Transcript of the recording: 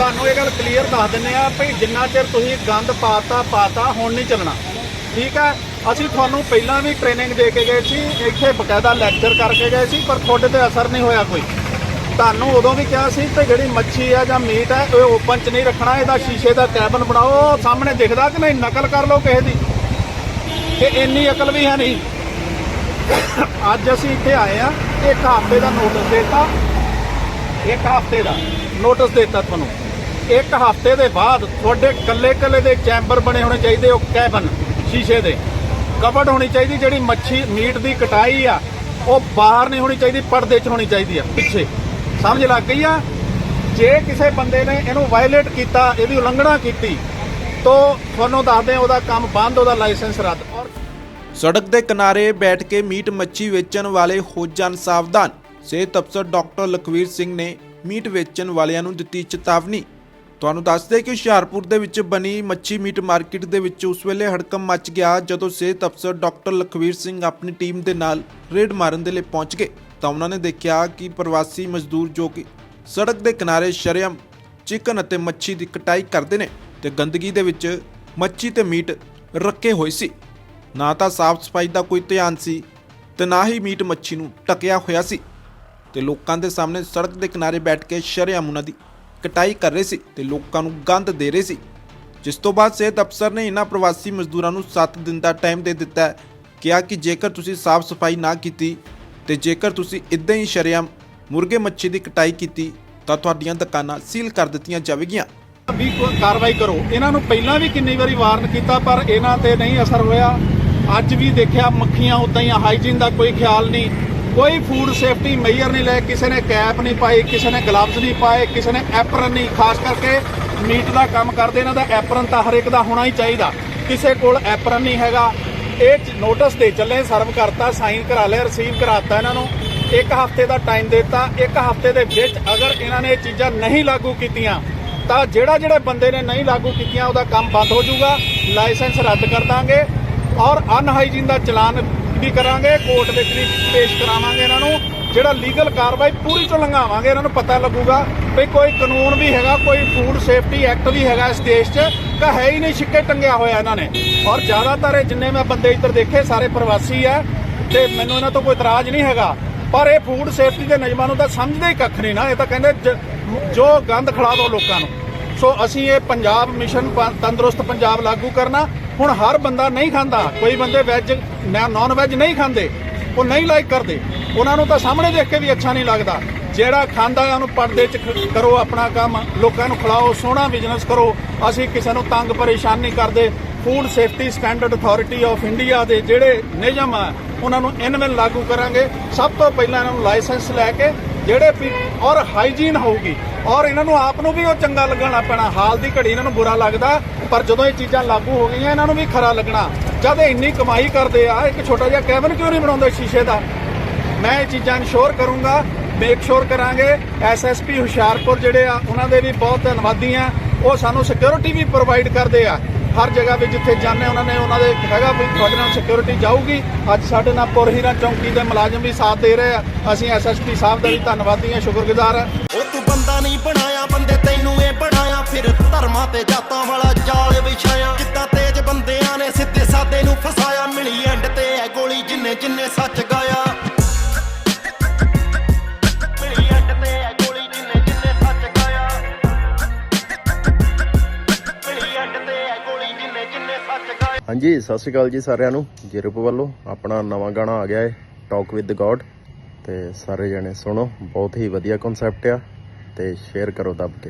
ਤੁਹਾਨੂੰ ਇਹ ਗੱਲ ਕਲੀਅਰ ਦੱਸ ਦਿੰਨੇ ਆ ਭਈ ਜਿੰਨਾ ਚਿਰ ਤੁਸੀਂ ਗੰਦ ਪਾਤਾ ਪਾਤਾ, ਹੁਣ ਨਹੀਂ ਚੱਲਣਾ। ਠੀਕ ਹੈ? ਅਸੀਂ ਤੁਹਾਨੂੰ ਪਹਿਲਾਂ ਵੀ ਟ੍ਰੇਨਿੰਗ ਦੇ ਕੇ ਗਏ ਸੀ, ਇੱਥੇ ਬਕਾਇਦਾ ਲੈਕਚਰ ਕਰਕੇ ਗਏ ਸੀ, ਪਰ ਤੁਹਾਡੇ ਤੇ ਅਸਰ ਨਹੀਂ ਹੋਇਆ ਕੋਈ। ਤੁਹਾਨੂੰ ਉਦੋਂ ਵੀ ਕਿਹਾ ਸੀ ਤੇ ਜਿਹੜੀ ਮੱਛੀ ਆ ਜਾਂ ਮੀਟ ਹੈ ਉਹ ਓਪਨ 'ਚ ਨਹੀਂ ਰੱਖਣਾ, ਇਹਦਾ ਸ਼ੀਸ਼ੇ ਦਾ ਕੈਬਨ ਬਣਾਓ, ਸਾਹਮਣੇ ਦਿਖਦਾ ਕਿ ਨਹੀਂ, ਨਕਲ ਕਰ ਲਓ ਕਿਸੇ ਦੀ। ਤੇ ਇੰਨੀ ਅਕਲ ਵੀ ਹੈ ਨਹੀਂ। ਅੱਜ ਅਸੀਂ ਇੱਥੇ ਆਏ ਆ ਇੱਕ ਹਫ਼ਤੇ ਦਾ ਨੋਟਿਸ ਦਿੱਤਾ। ਇੱਕ ਹਫ਼ਤੇ ਦਾ ਨੋਟਿਸ ਦਿੱਤਾ ਤੁਹਾਨੂੰ। ਇੱਕ ਹਫ਼ਤੇ ਦੇ ਬਾਅਦ ਤੁਹਾਡੇ ਕੱਲੇ ਕੱਲੇ ਦੇ ਚੈਂਬਰ ਬਣੇ ਹੋਣੇ ਚਾਹੀਦੇ, ਉਹ ਕੈਬਨ ਸ਼ੀਸ਼ੇ ਦੇ। ਕਵਰਡ ਹੋਣੀ ਚਾਹੀਦੀ, ਜਿਹੜੀ ਮੱਛੀ, ਮੀਟ ਦੀ ਕਟਾਈ ਆ, ਉਹ ਬਾਹਰ ਨਹੀਂ ਹੋਣੀ ਚਾਹੀਦੀ, ਪਰਦੇ 'ਚ ਹੋਣੀ ਚਾਹੀਦੀ ਆ, ਪਿੱਛੇ। ਸਮਝ ਲੱਗ ਗਈ ਆ? ਜੇ ਕਿਸੇ ਬੰਦੇ ਨੇ ਇਹਨੂੰ ਵਾਇਲੇਟ ਕੀਤਾ ਇਹਦੀ ਉਲੰਘਣਾ ਕੀਤੀ, ਤਾਂ ਤੁਹਾਨੂੰ ਦੱਸਦੇ ਹਾਂ ਉਹਦਾ ਕੰਮ ਬੰਦ, ਉਹਦਾ ਲਾਇਸੈਂਸ ਰੱਦ। ਔਰ ਸੜਕ ਦੇ ਕਿਨਾਰੇ ਬੈਠ ਕੇ ਮੀਟ ਮੱਛੀ ਵੇਚਣ ਵਾਲੇ ਹੋ ਜਾਣ ਸਾਵਧਾਨ। ਸਿਹਤ ਅਫਸਰ ਡਾਕਟਰ ਲਖਵੀਰ ਸਿੰਘ ਨੇ ਮੀਟ ਵੇਚਣ ਵਾਲਿਆਂ ਨੂੰ ਦਿੱਤੀ ਚੇਤਾਵਨੀ। ਤੁਹਾਨੂੰ ਦੱਸਦੇ ਕਿ ਹੁਸ਼ਿਆਰਪੁਰ ਦੇ ਵਿੱਚ ਬਣੀ ਮੱਛੀ ਮੀਟ ਮਾਰਕੀਟ ਦੇ ਵਿੱਚ ਉਸ ਵੇਲੇ ਹੜਕੰਪ ਮਚ ਗਿਆ ਜਦੋਂ ਸਿਹਤ ਅਫਸਰ ਡਾਕਟਰ ਲਖਵੀਰ ਸਿੰਘ ਆਪਣੀ ਟੀਮ ਦੇ ਨਾਲ ਰੇਡ ਮਾਰਨ ਦੇ ਲਈ ਪਹੁੰਚ ਗਏ। ਤਾਂ ਉਹਨਾਂ ਨੇ ਦੇਖਿਆ ਕਿ ਪ੍ਰਵਾਸੀ ਮਜ਼ਦੂਰ ਜੋ ਕਿ ਸੜਕ ਦੇ ਕਿਨਾਰੇ ਸ਼ਰੇਆਮ ਚਿਕਨ ਅਤੇ ਮੱਛੀ ਦੀ ਕਟਾਈ ਕਰਦੇ ਨੇ ਤੇ ਗੰਦਗੀ ਦੇ ਵਿੱਚ ਮੱਛੀ ਤੇ ਮੀਟ ਰੱਖੇ ਹੋਏ ਸੀ। ਨਾ ਤਾਂ ਸਾਫ਼ ਸਫ਼ਾਈ ਦਾ ਕੋਈ ਧਿਆਨ ਸੀ ਤੇ ਨਾ ਹੀ ਮੀਟ ਮੱਛੀ ਨੂੰ ਟਕਿਆ ਹੋਇਆ ਸੀ ਤੇ ਲੋਕਾਂ ਦੇ ਸਾਹਮਣੇ ਸੜਕ ਦੇ ਕਿਨਾਰੇ ਬੈਠ ਕੇ ਸ਼ਰੇਆਮ ਉਹਨਾਂ ਦੀ ਕਟਾਈ ਕਰ ਰਹੇ ਸੀ ਤੇ ਲੋਕਾਂ ਨੂੰ ਗੰਦ ਦੇ ਰਹੇ ਸੀ। ਜਿਸ ਤੋਂ ਬਾਅਦ ਸਿਹਤ ਅਫਸਰ ਨੇ ਇਹਨਾਂ ਪ੍ਰਵਾਸੀ ਮਜ਼ਦੂਰਾਂ ਨੂੰ 7 ਦਿਨ ਦਾ ਟਾਈਮ ਦੇ ਦਿੱਤਾ ਹੈ। ਕਿਹਾ ਕਿ ਜੇਕਰ ਤੁਸੀਂ ਸਾਫ਼ ਸਫ਼ਾਈ ਨਾ ਕੀਤੀ ਤੇ ਜੇਕਰ ਤੁਸੀਂ ਇਦਾਂ ਹੀ ਸ਼ਰੇਆਮ ਮੁਰਗੇ ਮੱਛੀ ਦੀ ਕਟਾਈ ਕੀਤੀ, ਤਾਂ ਤੁਹਾਡੀਆਂ ਦੁਕਾਨਾਂ ਸੀਲ ਕਰ ਦਿੱਤੀਆਂ ਜਾਵੇਗੀਆਂ। ਵੀ ਕਾਰਵਾਈ ਕਰੋ। ਇਹਨਾਂ ਨੂੰ ਪਹਿਲਾਂ ਵੀ ਕਿੰਨੀ ਵਾਰੀ ਵਾਰਨ ਕੀਤਾ, ਪਰ ਇਹਨਾਂ ਤੇ ਨਹੀਂ ਅਸਰ ਹੋਇਆ। ਅੱਜ ਵੀ ਦੇਖਿਆ ਮੱਖੀਆਂ ਉਦਾਂ ਹੀ ਹਾਈਜੀਨ ਦਾ ਕੋਈ ਖਿਆਲ ਨਹੀਂ। ਕੋਈ ਫੂਡ ਸੇਫਟੀ ਮੇਜਰ ਨਹੀਂ ਲੈ ਕਿਸੇ ਨੇ ਕੈਪ ਨਹੀਂ ਪਾਈ, ਕਿਸੇ ਨੇ ਗਲਵਜ਼ ਨਹੀਂ ਪਾਏ, ਕਿਸੇ ਨੇ ਐਪਰਨ ਨਹੀਂ, ਖਾਸ ਕਰਕੇ ਮੀਟ ਦਾ ਕੰਮ ਕਰਦੇ, ਇਹਨਾਂ ਦਾ ਐਪਰਨ ਤਾਂ ਹਰ ਇੱਕ ਦਾ ਹੋਣਾ ਹੀ ਚਾਹੀਦਾ। ਕਿਸੇ ਕੋਲ ਐਪਰਨ ਨਹੀਂ ਹੈਗਾ। ਇਹ ਨੋਟਿਸ ਦੇ ਚੱਲੇ ਸਰਵ ਕਰਤਾ ਸਾਈਨ ਕਰਾ ਲਿਆ ਰਿਸੀਵ ਕਰਾਤਾ ਇਹਨਾਂ ਨੂੰ। ਇੱਕ ਹਫ਼ਤੇ ਦਾ ਟਾਈਮ ਦਿੱਤਾ। ਇੱਕ ਹਫ਼ਤੇ ਦੇ ਵਿੱਚ ਅਗਰ ਇਹਨਾਂ ਨੇ ਇਹ ਚੀਜ਼ਾਂ ਨਹੀਂ ਲਾਗੂ ਕੀਤੀਆਂ, ਤਾਂ ਜਿਹੜਾ ਜਿਹੜੇ ਬੰਦੇ ਨੇ ਨਹੀਂ ਲਾਗੂ ਕੀਤੀਆਂ, ਉਹਦਾ ਕੰਮ ਬੰਦ ਹੋ ਜਾਊਗਾ। ਲਾਇਸੈਂਸ ਰੱਦ ਕਰ ਦਾਂਗੇ। ਔਰ ਅਨਹਾਈਜੀਨ ਦਾ ਚਲਾਨ ਵੀ ਕਰਾਂਗੇ, ਕੋਰਟ ਵਿੱਚ ਵੀ ਪੇਸ਼ ਕਰਾਵਾਂਗੇ ਇਹਨਾਂ ਨੂੰ। ਜਿਹੜਾ ਲੀਗਲ ਕਾਰਵਾਈ ਪੂਰੀ ਤੋਂ ਲੰਘਾਵਾਂਗੇ, ਇਹਨਾਂ ਨੂੰ ਪਤਾ ਲੱਗੂਗਾ ਵੀ ਕੋਈ ਕਾਨੂੰਨ ਵੀ ਹੈਗਾ, ਕੋਈ ਫੂਡ ਸੇਫਟੀ ਐਕਟ ਵੀ ਹੈਗਾ ਇਸ ਦੇਸ਼ 'ਚ, ਤਾਂ ਹੈ ਹੀ ਨਹੀਂ ਛਿੱਕੇ ਟੰਗਿਆ ਹੋਇਆ ਇਹਨਾਂ ਨੇ। ਔਰ ਜ਼ਿਆਦਾਤਰ ਇਹ ਜਿੰਨੇ ਮੈਂ ਬੰਦੇ ਇੱਧਰ ਦੇਖੇ, ਸਾਰੇ ਪ੍ਰਵਾਸੀ ਆ, ਤੇ ਮੈਨੂੰ ਇਹਨਾਂ ਤੋਂ ਕੋਈ ਇਤਰਾਜ਼ ਨਹੀਂ ਹੈਗਾ। ਪਰ ਇਹ ਫੂਡ ਸੇਫਟੀ ਦੇ ਨਿਯਮਾਂ ਨੂੰ ਤਾਂ ਸਮਝਦੇ ਹੀ ਕੱਖ ਨਹੀਂ ਨਾ, ਇਹ ਤਾਂ ਕਹਿੰਦੇ ਜ- ਜੋ ਗੰਦ ਖੜਾ ਦਿਓ ਲੋਕਾਂ ਨੂੰ। ਸੋ ਅਸੀਂ ਇਹ ਪੰਜਾਬ ਮਿਸ਼ਨ ਤੰਦਰੁਸਤ ਪੰਜਾਬ ਲਾਗੂ ਕਰਨਾ। ਹੁਣ ਹਰ ਬੰਦਾ ਨਹੀਂ ਖਾਂਦਾ। ਕੋਈ ਬੰਦੇ ਵੈਜ ਨਾਨ ਵੈਜ ਨਹੀਂ ਖਾਂਦੇ। ਉਹ ਨਹੀਂ ਲਾਈਕ ਕਰਦੇ। ਉਹਨਾਂ ਨੂੰ ਤਾਂ ਸਾਹਮਣੇ ਦੇਖ ਕੇ ਵੀ ਅੱਛਾ ਨਹੀਂ ਲੱਗਦਾ। ਜਿਹੜਾ ਖਾਂਦਾ ਹੈ, ਉਹਨੂੰ ਪਰਦੇ 'ਚ ਕਰੋ ਆਪਣਾ ਕੰਮ। ਲੋਕਾਂ ਨੂੰ ਖਿਲਾਓ, ਸੋਹਣਾ ਬਿਜ਼ਨਸ ਕਰੋ। ਅਸੀਂ ਕਿਸੇ ਨੂੰ ਤੰਗ ਪਰੇਸ਼ਾਨ ਨਹੀਂ ਕਰਦੇ। Food safety standard authority of India ਦੇ ਜਿਹੜੇ ਨਿਯਮ ਆ, ਉਹਨਾਂ ਨੂੰ ਇਨਵੈਨ ਲਾਗੂ ਕਰਾਂਗੇ। ਸਭ ਤੋਂ ਪਹਿਲਾਂ ਇਹਨਾਂ ਨੂੰ ਲਾਇਸੈਂਸ ਲੈ ਕੇ, ਜਿਹੜੇ ਔਰ ਹਾਈਜੀਨ ਹੋਊਗੀ ਔਰ ਇਹਨਾਂ ਨੂੰ ਆਪ ਨੂੰ ਵੀ ਉਹ ਚੰਗਾ ਲੱਗਣਾ ਪੈਣਾ। ਹਾਲ ਦੀ ਘੜੀ ਇਹਨਾਂ ਨੂੰ ਬੁਰਾ ਲੱਗਦਾ, ਪਰ ਜਦੋਂ ਇਹ ਚੀਜ਼ਾਂ ਲਾਗੂ ਹੋ ਗਈਆਂ, ਇਹਨਾਂ ਨੂੰ ਵੀ ਖਰਾ ਲੱਗਣਾ। ਜਦ ਇਹ ਇੰਨੀ ਕਮਾਈ ਕਰਦੇ ਆ, ਇੱਕ ਛੋਟਾ ਜਿਹਾ ਕੈਬਨ ਕਿਉਂ ਨਹੀਂ ਬਣਾਉਂਦੇ ਸ਼ੀਸ਼ੇ ਦਾ? ਮੈਂ ਇਹ ਚੀਜ਼ਾਂ ਇਨਸ਼ੋਰ ਕਰੂੰਗਾ, ਮੇਕ ਸ਼ੋਰ ਕਰਾਂਗੇ। ਐਸਐਸਪੀ ਹੁਸ਼ਿਆਰਪੁਰ ਜਿਹੜੇ ਆ, ਉਹਨਾਂ ਦੇ ਵੀ ਬਹੁਤ ਧੰਨਵਾਦੀ ਆ। ਉਹ ਸਾਨੂੰ ਸਿਕਿਉਰਿਟੀ ਵੀ ਪ੍ਰੋਵਾਈਡ ਕਰਦੇ ਆ। ਹਰ ਜਗ੍ਹਾ ਵੀ ਜਿੱਥੇ ਜਾਂਦੇ, ਉਹਨਾਂ ਨੇ ਉਹਨਾਂ ਦੇ ਹੈਗਾ ਵੀ ਤੁਹਾਡੇ ਨਾਲ ਸਿਕਿਉਰਿਟੀ ਜਾਊਗੀ। ਅੱਜ ਸਾਡੇ ਨਾਲ ਪੁਰਹੀਰਾ ਚੌਂਕੀ ਦੇ ਮੁਲਾਜ਼ਮ ਵੀ ਸਾਥ ਦੇ ਰਹੇ ਆ। ਅਸੀਂ ਐਸਐਸਪੀ ਸਾਹਿਬ ਦਾ ਵੀ ਧੰਨਵਾਦੀ ਆ, ਸ਼ੁਕਰਗੁਜ਼ਾਰ ਆ। ਉਹ ਤੂੰ ਬੰਦਾ ਨਹੀਂ ਬਣਾਇਆ, ਬੰਦੇ ਤੈਨੂੰ ਇਹ ਬਣਾਇਆ। ਫਿਰ ਧਰਮਾਂ ਤੇ ਜਾਤਾਂ ਵਾਲਾ ਜਾਲ ਵਿਛਾਇਆ। ਕਿੱਦਾਂ ਤੇਜ ਬੰਦਿਆਂ ਨੇ ਸਿੱਧੇ ਸਾਦੇ ਨੂੰ ਫਸਾਇਆ। ਮਿਲੀ ਐਂਡ ਤੇ ਐ ਗੋਲੀ ਜਿੰਨੇ ਜਿੰਨੇ ਸੱਚ ਗਾਇਆ। ਹਾਂਜੀ, ਸਤਿ ਸ਼੍ਰੀ ਅਕਾਲ ਜੀ ਸਾਰਿਆਂ ਨੂੰ। ਜਿਰਪ ਵੱਲੋਂ ਆਪਣਾ ਨਵਾਂ ਗਾਣਾ ਆ ਗਿਆ ਹੈ ਟਾਕ ਵਿਦ ਗੋਡ ਤੇ ਸਾਰੇ ਜਣੇ ਸੁਣੋ। ਬਹੁਤ ਹੀ ਵਧੀਆ ਕਨਸੈਪਟ ਆ ਤੇ ਸ਼ੇਅਰ ਕਰੋ ਦੱਬ ਕੇ।